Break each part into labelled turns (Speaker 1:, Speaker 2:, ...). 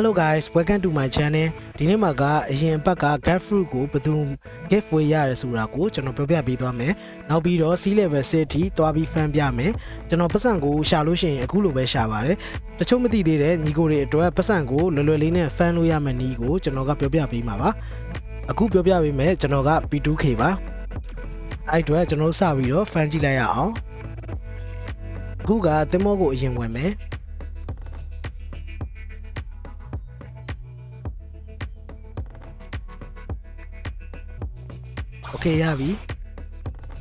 Speaker 1: Hello guys welcome to my channel ဒီနေ့မှာကအရင်အပတ်က get fruit ကိုဘယ်သူ giveaway ရတယ်ဆိုတာကိုကျွန်တော်ပြောပြပေးသွားမယ်နောက်ပြီးတော့ C level 6အထိသွားပြီး fan ပြမယ်ကျွန်တော်ပတ်စံကိုရှာလို့ရှိရင်အခုလိုပဲရှာပါတယ်တချို့မသိသေးတဲ့ညီကိုတွေအတွက်ပတ်စံကိုလွယ်လွယ်လေးနဲ့ fan လို့ရမယ့်နည်းကိုကျွန်တော်ကပြောပြပေးမှာပါအခုပြောပြပေးမယ်ကျွန်တော်က P2K ပါအဲ့အတွက်ကျွန်တော်စပြီးတော့ fan ကြည့်လိုက်ရအောင်အခုကတင်မောကိုအရင်ဝင်မယ် โอเคရပြီ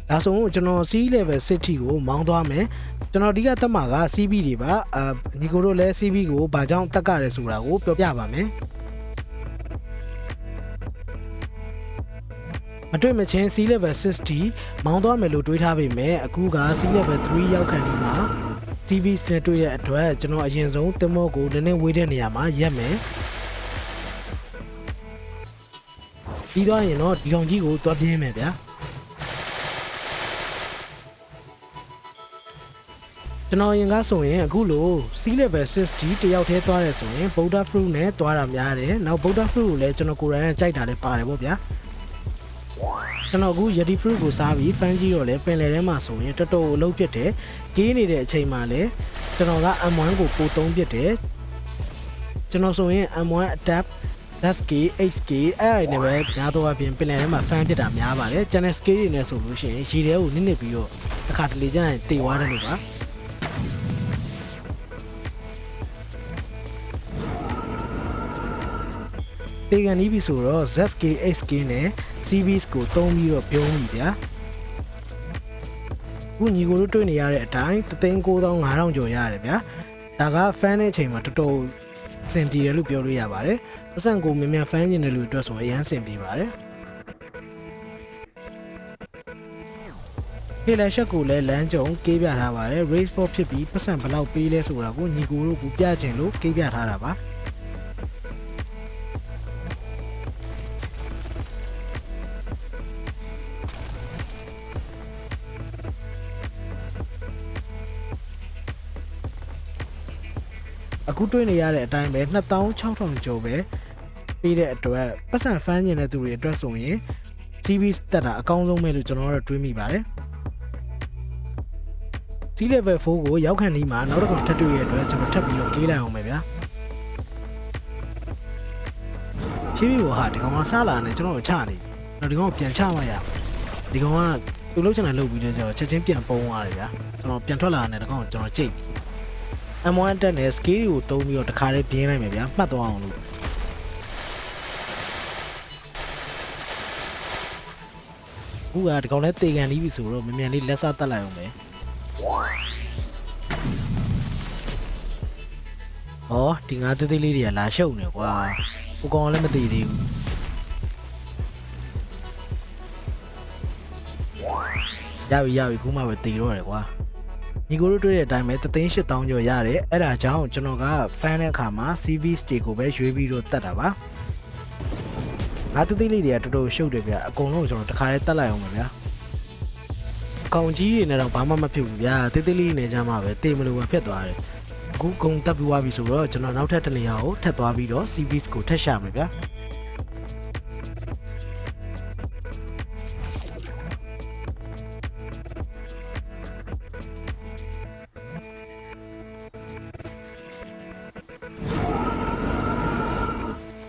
Speaker 1: ဒါဆိုကျွန်တော် C level 6ထိကိုမောင်းသွားမယ်ကျွန်တော်အဓိကတက်မှာက CB တွေပါအာညီကိုတို့လည်း CB ကိုဘာကြောင့်တက်ကြရဲဆိုတာကိုပြောပြပါမယ်မတွေ့မချင်း C level 6ထိမောင်းသွားမယ်လို့တွေးထားပေမဲ့အခုက C level 3ရောက်ခံဒီမှာ TV နဲ့တွေ့တဲ့အတွက်ကျွန်တော်အရင်ဆုံးတင်မောကိုနည်းနည်းဝေးတဲ့နေရာမှာရက်မယ် ပြီးသွားရင်တော့ဒီကောင်ကြီးကိုတွားပြင်းမယ်ဗျာကျွန်တော်ရင်ကဆိုရင်အခုလို C level 60တယောက်တည်းသွားတယ်ဆိုရင် Boulder Fruit နဲ့သွားတာများတယ်။နောက် Boulder Fruit ကိုလည်းကျွန်တော်ကိုယ်တိုင်ကကြိုက်တာလည်းပါတယ်ပေါ့ဗျာ။ကျွန်တော်အခု Yeti Fruit ကိုစားပြီးဖန်ကြည့်တော့လဲပင်လယ်ထဲမှာဆိုရင်တော်တော်အလုပ်ဖြစ်တယ်။ဂေးနေတဲ့အချိန်မှာလည်းကျွန်တော်က M1 ကိုပိုသုံးဖြစ်တယ်။ကျွန်တော်ဆိုရင် M1 adapt SK HK အဲ့ဒါတွေနဲ့ပဲများသောအားဖြင့်ပင်လယ်ထဲမှာဖန်ဖြစ်တာများပါတယ်။ channel scale တွေနဲ့ဆိုလို့ရှိရင်ရေထဲကိုနစ်နစ်ပြီးတော့တစ်ခါတလေကျရင်တေသွားတယ်လို့ပါ။ပေကန်နီးပြီဆိုတော့ ZSK XK နဲ့ CVs ကိုတုံးပြီးတော့ပြုံးပြီဗျာခုညီကိုတို့တွေ့နေရတဲ့အတိုင်း39500ကျော်ရတယ်ဗျာဒါက fan တဲ့အချိန်မှာတော်တော် အဆင်ပြေတယ်လို့ပြောလို့ရပါတယ်ပတ်စံကိုမြန်မြန် fan ကျင်တဲ့လူတွေအတွက်ဆိုအရန်အဆင်ပြေပါတယ်ဖေးလက်ရှက်ကိုလည်းလမ်းကြုံကေးပြထားပါတယ် race for ဖြစ်ပြီးပတ်စံဘယ်လောက်ပေးလဲဆိုတာကိုညီကိုတို့ကပြချင်လို့ကေးပြထားတာပါ အခုတွေ့နေရတဲ့အတိုင်းပဲ2600ကျော်ပဲပေးတဲ့အတွက်ပတ်စံဖန်းကျင်တဲ့သူတွေအတွက်ဆိုရင် TV တက်တာအကောင်းဆုံးပဲလို့ကျွန်တော်တို့တွေးမိပါတယ် C level 4ကိုရောက်ခံဒီမှာနောက်တစ်ခါထပ်တွေ့ရတဲ့အတွက်ကျွန်တော်ထပ်ပြီးတော့ကေးလိုက်အောင်ပဲဗျာဖြည်းဖြည်းပေါ်ဟာဒီကောင်ကစားလာနေကျွန်တော်တို့ချနေပြီတော့ဒီကောင်ကပြန်ချမှရဒီကောင်ကသူ့လုံးချင်တယ်လုပ်ပြီးတော့ကျွန်တော်ချက်ချင်းပြန်ပုံသွားတယ်ဗျာကျွန်တော်ပြန်ထွက်လာတယ်ဒီကောင်ကကျွန်တော်ကြိတ်ပြီ M1 တက်နဲ့ scale ကိုတုံးပြီးတော့တခါလေးပြင်းလိုက်မယ်ဗျာမှတ်သွားအောင်လို့ခုကဒီကောင်လဲတေကန်ပြီးပြီဆိုတော့မြန်မြန်လေးလက်စားတက်လိုက်အောင်ပဲဟောဒီငါသေးသေးလေးတွေကလာရှုပ်နေကွာဟိုကောင်လည်းမသိသေးဘူးရပြီရပြီခုမှပဲတည်တော့တယ်ကွာ ညီကိုတို့တွေ့တဲ့အတိုင်းပဲသသိန်း8000ကျော်ရတယ်အဲ့ဒါကြောင့်ကျွန်တော်က fan တဲ့အခါမှာ CV stay ကိုပဲရွေးပြီးတော့တက်တာပါငါသသိလေးတွေကတော်တော်ရှုပ်တယ်ဗျအကုန်လုံးကျွန်တော်တခါတည်းတက်လိုက်အောင်ပါဗျာအကောင်ကြီးတွေနဲ့တော့ဘာမှမဖြစ်ဘူးဗျာတိတိလေးနေကြမှာပဲတေမလို့ပဲဖြစ်သွားတယ်အခုကုံတက်ပြီးသွားပြီဆိုတော့ကျွန်တော်နောက်ထပ်တစ်နေရာကိုထပ်သွားပြီးတော့ CVs ကိုထပ်ရှာမယ်ဗျာ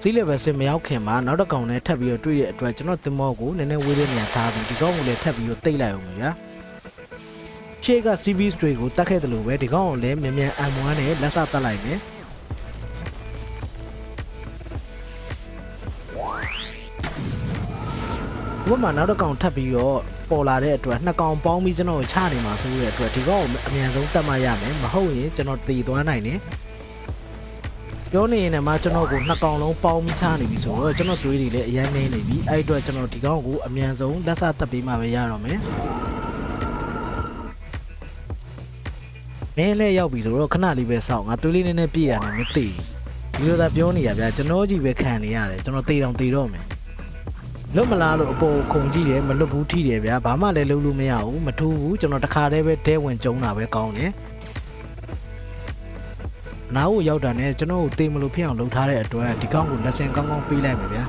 Speaker 1: စီးလေပဲစင်မရောက်ခင်မှာနောက်တစ်ကောင်နဲ့ထပ်ပြီးတော့တွေ့တဲ့အတွက်ကျွန်တော်သင်္ဘောကိုနည်းနည်းဝေးတဲ့နေရာထားပြီးဒီကောင်ကိုလည်းထပ်ပြီးတော့တိတ်လိုက်အောင်ပါဗျာရှေ့က CV Stray ကိုတတ်ခဲ့တယ်လို့ပဲဒီကောင်ကိုလည်းမြန်မြန် M1 နဲ့လက်စတက်လိုက်မယ်ဘုမနောက်တစ်ကောင်ထပ်ပြီးတော့ပေါ်လာတဲ့အတွက်နှစ်ကောင်ပေါင်းပြီးကျွန်တော်ကိုချနေမှာဆိုတဲ့အတွက်ဒီကောင်ကိုအမြန်ဆုံးတက်မှရမယ်မဟုတ်ရင်ကျွန်တော်တည်သွားနိုင်တယ် ပြောနေရင်လည်းမကျွန်တော်ကိုနှစ်ကောင်လုံးပေါင်းမိချနေပြီဆိုတော့ကျွန်တော်တွေးတွေလည်းအရင်နေနေပြီအဲ့အတွက်ကျွန်တော်ဒီကောင်ကိုအမြန်ဆုံးလက်စတက်ပေးမှပဲရတော့မယ်မင်းလည်းရောက်ပြီဆိုတော့ခဏလေးပဲစောင့်ငါတွေးလေးနည်းနည်းပြည့်ရတယ်မသိဘူးဒီလိုသာပြောနေရဗျာကျွန်တော်ကြီးပဲခံနေရတယ်ကျွန်တော်တေတောင်တေတော့မယ်လွတ်မလားလို့အပေါ်ခုန်ကြည့်တယ်မလွတ်ဘူးထိတယ်ဗျာဘာမှလည်းလုပ်လို့မရဘူးမထူးဘူးကျွန်တော်တခါတည်းပဲဒဲဝင်ကျုံတာပဲကောင်းတယ် အနားကိုရောက်တာနဲ့ကျွန်တော်ကိုတေးမလို့ဖြစ်အောင်လုပ်ထားတဲ့အတွက်ဒီကောင်းကိုလက်ဆင်ကောင်းကောင်းပေးလိုက်မယ်ဗျာ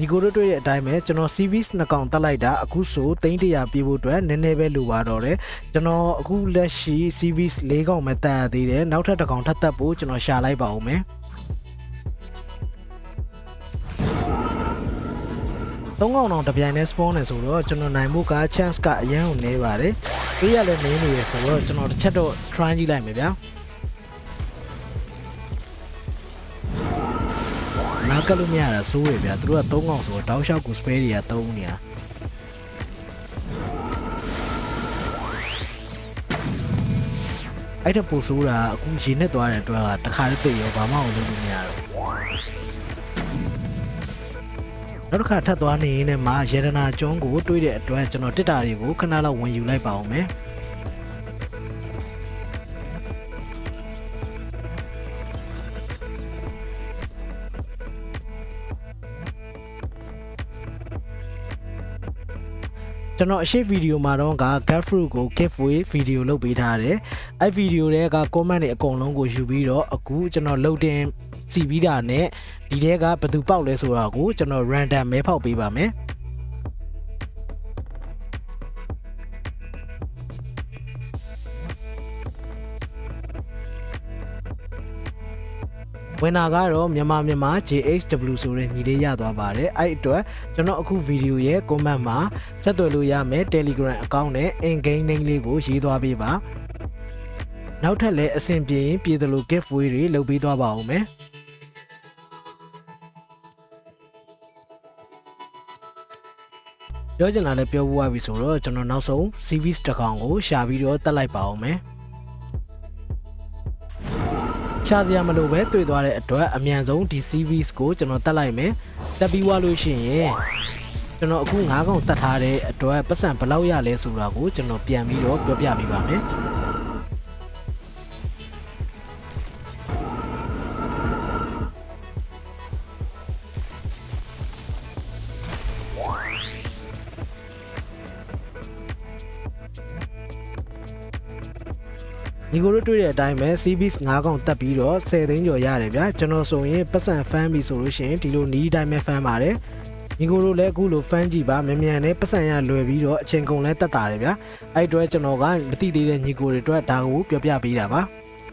Speaker 1: ညီကိုတို့တွေ့တဲ့အတိုင်းပဲကျွန်တော် series နှစ်ကောင်တက်လိုက်တာအခုဆို300ပြေးဖို့အတွက်နည်းနည်းပဲလိုပါတော့တယ်ကျွန်တော်အခုလက်ရှိ series ၄ကောင်ပဲတက်ရသေးတယ်နောက်ထပ်တစ်ကောင်ထပ်တက်ဖို့ကျွန်တော်ရှာလိုက်ပါဦးမယ် သုံးကောင်တော့တပြိုင်တည်း spawn နေဆိုတော့ကျွန်တော်နိုင်မှုက chance ကအရန်ကိုနေပါတယ်ပေးရလဲနေနေရဆိုတော့ကျွန်တော်တစ်ချက်တော့ try ကြည့်လိုက်မယ်ဗျာနောက်ကလို့မရတာစိုးရဗျာသူတို့က3ကောင်ဆိုတော့တောက်လျှောက်ကို spare တွေက3နေတာအဲ့ဒါပို့ဆိုးတာအခုရေနဲ့သွားတဲ့အတွက်ကတခါတည်းပြည့်ရောဘာမှမလုပ်လို့မရတော့ နောက်တစ်ခါထပ်သွားနေရင်လည်းမရေဒနာကျွန်းကိုတွေးတဲ့အတွက်ကျွန်တော်တစ်တာတွေကိုခဏလောက်ဝင်ယူလိုက်ပါအောင်မယ်ကျွန်တော်အရှိဗီဒီယိုမှာတော့က get fruit ကို giveaway ဗီဒီယိုလုပ်ပေးထားတယ်။အဲ့ဗီဒီယိုတွေက comment တွေအကုန်လုံးကိုယူပြီးတော့အခုကျွန်တော်လုပ်တင် စီပြီးတာနဲ့ဒီတဲကဘယ်သူပေါက်လဲဆိုတာကိုကျွန်တော် random မဲဖောက်ပေးပါမယ်။ဝင်နာကတော့မြန်မာမြန်မာ JHW ဆိုတဲ့ညီလေးရသွားပါတယ်အဲ့အတွက်ကျွန်တော်အခုဗီဒီယိုရဲ့ comment မှာဆက်သွယ်လို့ရမယ် Telegram account နဲ့ in game name လေးကိုရေးသွားပေးပါနောက်ထပ်လည်းအဆင်ပြေရင်ပြည်သလို giveaway တွေလုပ်ပေးသွားပါအောင်မယ် ပြောချင်တာလည်းပြောပြပြီဆိုတော့ကျွန်တော်နောက်ဆုံး series တစ်ကောင်ကိုရှာပြီးတော့တက်လိုက်ပါအောင်မယ်ရှာစရာမလိုပဲတွေ့သွားတဲ့အတွက်အမြန်ဆုံးဒီ series ကိုကျွန်တော်တက်လိုက်မယ်တက်ပြီးွားလို့ရှိရင်ကျွန်တော်အခု9កောင်တက်ထားတဲ့အတွက်ပတ်စံဘယ်လောက်ရလဲဆိုတာကိုကျွန်တော်ပြန်ပြီးတော့ပြောပြပေးပါမယ် ညီကိုတို့တွေ့တဲ့အတိုင်းပဲ CBS 9កောင်တက်ပြီးတော့10သိန်းကျော်ရတယ်ဗျာကျွန်တော်ဆိုရင်ပတ်စံဖမ်းပြီဆိုလို့ရှိရင်ဒီလိုနီးတိုင်းပဲဖမ်းပါတယ်ညီကိုတို့လည်းအခုလိုဖမ်းကြည့်ပါမြန်မြန်နဲ့ပတ်စံရလွယ်ပြီးတော့အချိန်ကုန်လဲတက်တာတယ်ဗျာအဲ့အတွက်ကျွန်တော်ကမသိသေးတဲ့ညီကိုတွေအတွက်ဒါကိုပြောပြပေးတာပါ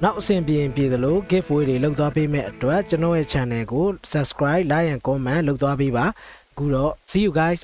Speaker 1: နောက်အဆင်ပြေရင်ပြေသလို giveaway တွေလုပ်သွားပေးမဲ့အတွက်ကျွန်တော်ရဲ့ channel ကို subscribe like and comment လုပ်သွားပေးပါအခုတော့ see you guys